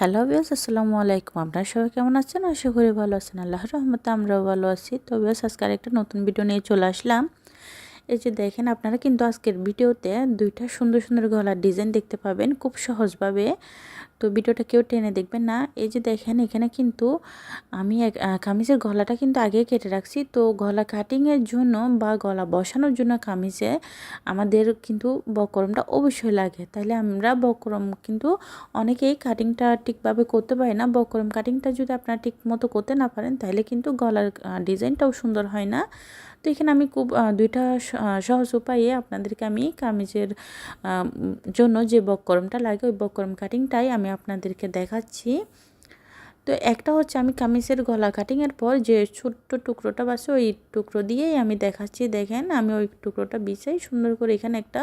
Hello বিয়াস আসসালামু আলাইকুম। আপনার সবাই কেমন আছেন? আশা করি ভালো আছেন। আল্লাহ রহমতে আমরাও ভালো আছি। তো বিয়াস আজকে আরেকটা নতুন ভিডিও নিয়ে চলে আসলাম। এই যে দেখেন, আপনারা কিন্তু আজকের ভিডিওতে দুইটা সুন্দর সুন্দর গলার ডিজাইন দেখতে পাবেন। খুব সহজভাবে তো ভিডিওটা কেউ টেনে দেখবেন না। এই যে দেখেন, এখানে কিন্তু আমি কামিজের গলাটা কিন্তু আগে কেটে রাখছি। তো গলা কাটিংয়ের জন্য বা গলা বসানোর জন্য কামিজে আমাদের কিন্তু বকরমটা অবশ্যই লাগে। তাহলে আমরা বকরম কিন্তু অনেকেই কাটিংটা ঠিকভাবে করতে পারে না। বকরম কাটিংটা যদি আপনারা ঠিক মতো করতে না পারেন তাহলে কিন্তু গলার ডিজাইনটাও সুন্দর হয় না। তো এখানে আমি খুব দুইটা সহজ উপায়ে আপনাদেরকে আমি কামিজের জন্য যে বকরমটা লাগে ওই বকরম কাটিংটাই আমি আপনাদেরকে দেখাচ্ছি। তো একটা হচ্ছে আমি কামিজের গলা কাটিংয়ের পর যে ছোট্ট টুকরোটা বাসে ওই টুকরো দিয়েই আমি দেখাচ্ছি। দেখেন, আমি ওই টুকরোটা বিছাই সুন্দর করে এখানে একটা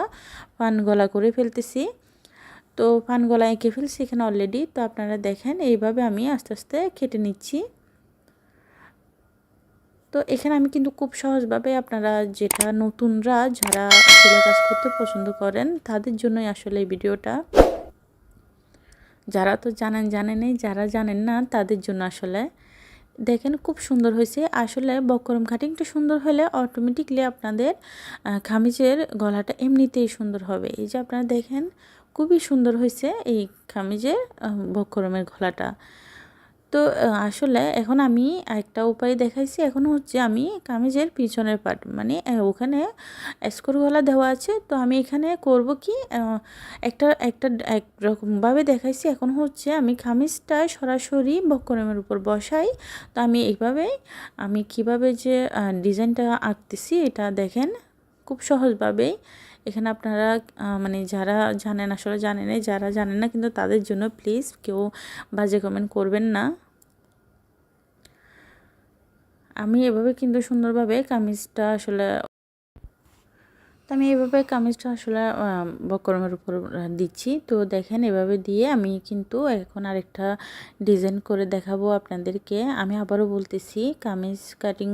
পান গলা করে ফেলতেছি। তো পান গলা এঁকে ফেলছি এখানে অলরেডি তো আপনারা দেখেন, এইভাবে আমি আস্তে আস্তে কেটে নিচ্ছি। তো এখানে আমি কিন্তু খুব সহজভাবে আপনারা যেটা নতুনরা যারা সেলাই কাজ করতে পছন্দ করেন, তাদের জন্যই আসলে এই ভিডিওটা। যারা তো জানেন জানেনই যারা জানেন না, তাদের জন্য আসলে। দেখেন খুব সুন্দর হয়েছে। আসলে বকরম কাটিংটা সুন্দর হলে অটোমেটিকলি আপনাদের খামিজের গলাটা এমনিতেই সুন্দর হবে। এই যে আপনারা দেখেন, খুবই সুন্দর হয়েছে এই খামিজের বকরমের গলাটা। তো আসলে এখন আমি একটা উপায় দেখাইছি। এখন হচ্ছে আমি কামিজের পিছনের পার্ট মানে ওখানে স্কোর গলা দেওয়া আছে। তো আমি এখানে করব কি একটা একটা একরকমভাবে দেখাইছি। এখন হচ্ছে আমি কামিজটা সরাসরি বক্করমের উপর বসাই। তো আমি এইভাবেই আমি কীভাবে যে ডিজাইনটা আঁকতেছি এটা দেখেন খুব সহজভাবেই এখানে আপনারা মানে যারা জানেন, আসলে জানেন যারা জানেন না, কিন্তু তাদের জন্য প্লিজ কেউ বাজে কমেন্ট করবেন না। আমি এভাবে কিন্তু সুন্দরভাবে কামিজটা আসলে তো আমি এভাবে কামিজটা আসলে বকরমের উপর দিচ্ছি। তো দেখেন এভাবে দিয়ে আমি কিন্তু এখন আরেকটা ডিজাইন করে দেখাবো আপনাদেরকে। আমি আবারও বলতেছি, কামিজ কাটিং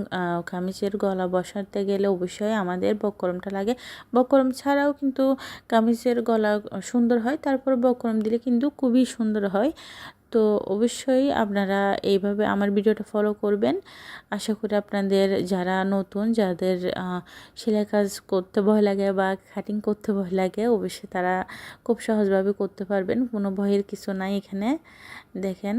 কামিজের গলা বসাতে গেলে অবশ্যই আমাদের বকরমটা লাগে। বকরম ছাড়াও কিন্তু কামিজের গলা সুন্দর হয়, তারপর বকরম দিলে কিন্তু খুবই সুন্দর হয়। তো অবশ্যই আপনারা এইভাবে আমার ভিডিওটা ফলো করবেন। আশা করি আপনাদের যারা নতুন, যাদের সেলাই কাজ করতে ভয় লাগে বা কাটিং করতে ভয় লাগে, অবশ্যই তারা খুব সহজভাবে করতে পারবেন। কোনো ভয়ের কিছু নাই এখানে। দেখেন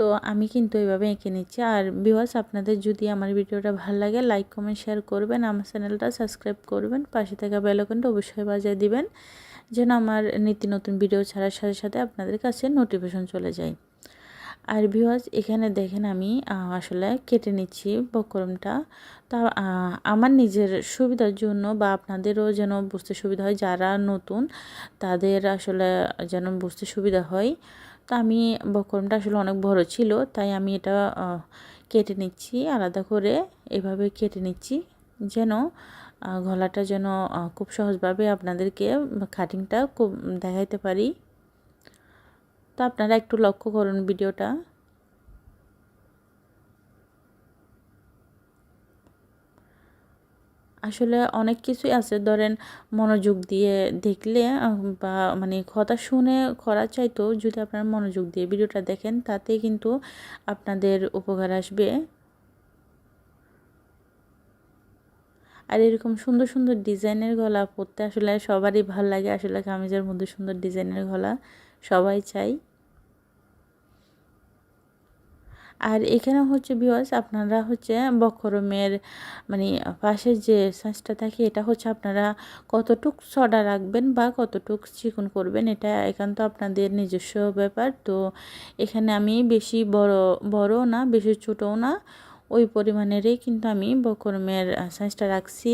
তো আমি কিন্তু এইভাবে এঁকে নিচ্ছি। আর বিওয়াস আপনাদের যদি আমার ভিডিওটা ভালো লাগে লাইক কমেন্ট শেয়ার করবেন। আমার চ্যানেলটা সাবস্ক্রাইব করবেন। পাশে থাকা বেলকনটা অবশ্যই বাজিয়ে দিবেন, যেন আমার নীতি নতুন ভিডিও ছাড়ার সাথে সাথে আপনাদের কাছে নোটিফিকেশন চলে যায়। আর ভিওয়াজ এখানে দেখেন আমি আসলে কেটে নিচ্ছি বকরমটা। তা আমার নিজের সুবিধার জন্য বা আপনাদেরও যেন বুঝতে সুবিধা হয়, যারা নতুন, তাদের আসলে যেন বুঝতে সুবিধা হয়। তো আমি বকরমটা আসলে অনেক বড় ছিল, তাই আমি এটা কেটে নিচ্ছি, আলাদা করে এভাবে কেটে নিচ্ছি, যেন গলাটা যেন খুব সহজভাবে আপনাদেরকে কাটিংটা খুব দেখাইতে পারি। তো আপনারা একটু লক্ষ্য করুন ভিডিওটা। আসলে অনেক কিছুই আছে। ধরেন মনোযোগ দিয়ে দেখলে বা মানে কথা শুনে করা চাইতো যদি আপনারা মনোযোগ দিয়ে ভিডিওটা দেখেন, তাতে কিন্তু আপনাদের উপকার আসবে। আর এরকম সুন্দর সুন্দর ডিজাইনের গলা পরতে আসলে সবারই ভালো লাগে। আসলে কামিজের মধ্যে সুন্দর ডিজাইনের গলা সবাই চাই আর এখানে হচ্ছে বিওয়াজ আপনারা হচ্ছে বকরমের মানে পাশে যে সাইজটা থাকে, এটা হচ্ছে আপনারা কতটুক সডা রাখবেন বা কতটুক চিকন করবেন, এটা একান্ত আপনাদের নিজস্ব ব্যাপার। তো এখানে আমি বেশি বড়, বড়ও না, বেশি ছোটও না, ওই পরিমাণেরই কিন্তু আমি বকরমের সাইজটা রাখছি।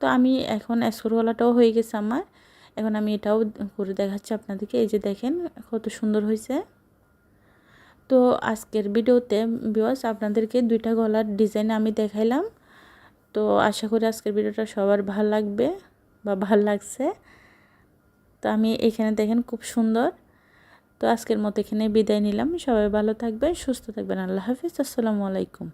তো আমি এখন অ্যাসকোরওয়ালাটাও হয়ে গেছে আমার। এখন আমি এটাও করে দেখাচ্ছি আপনাদেরকে, এই যে দেখেন কত সুন্দর হয়েছে। তো আজকের ভিডিওতে বিওয়াস আপনাদেরকে দুইটা গলার ডিজাইন আমি দেখাইলাম। তো আশা করি আজকের ভিডিওটা সবার ভালো লাগবে বা ভালো লাগছে। তো আমি এখানে দেখেন খুব সুন্দর। তো আজকের মতো এখানে বিদায় নিলাম। সবাই ভালো থাকবেন, সুস্থ থাকবেন। আল্লাহ হাফিজ। আসসালামু আলাইকুম।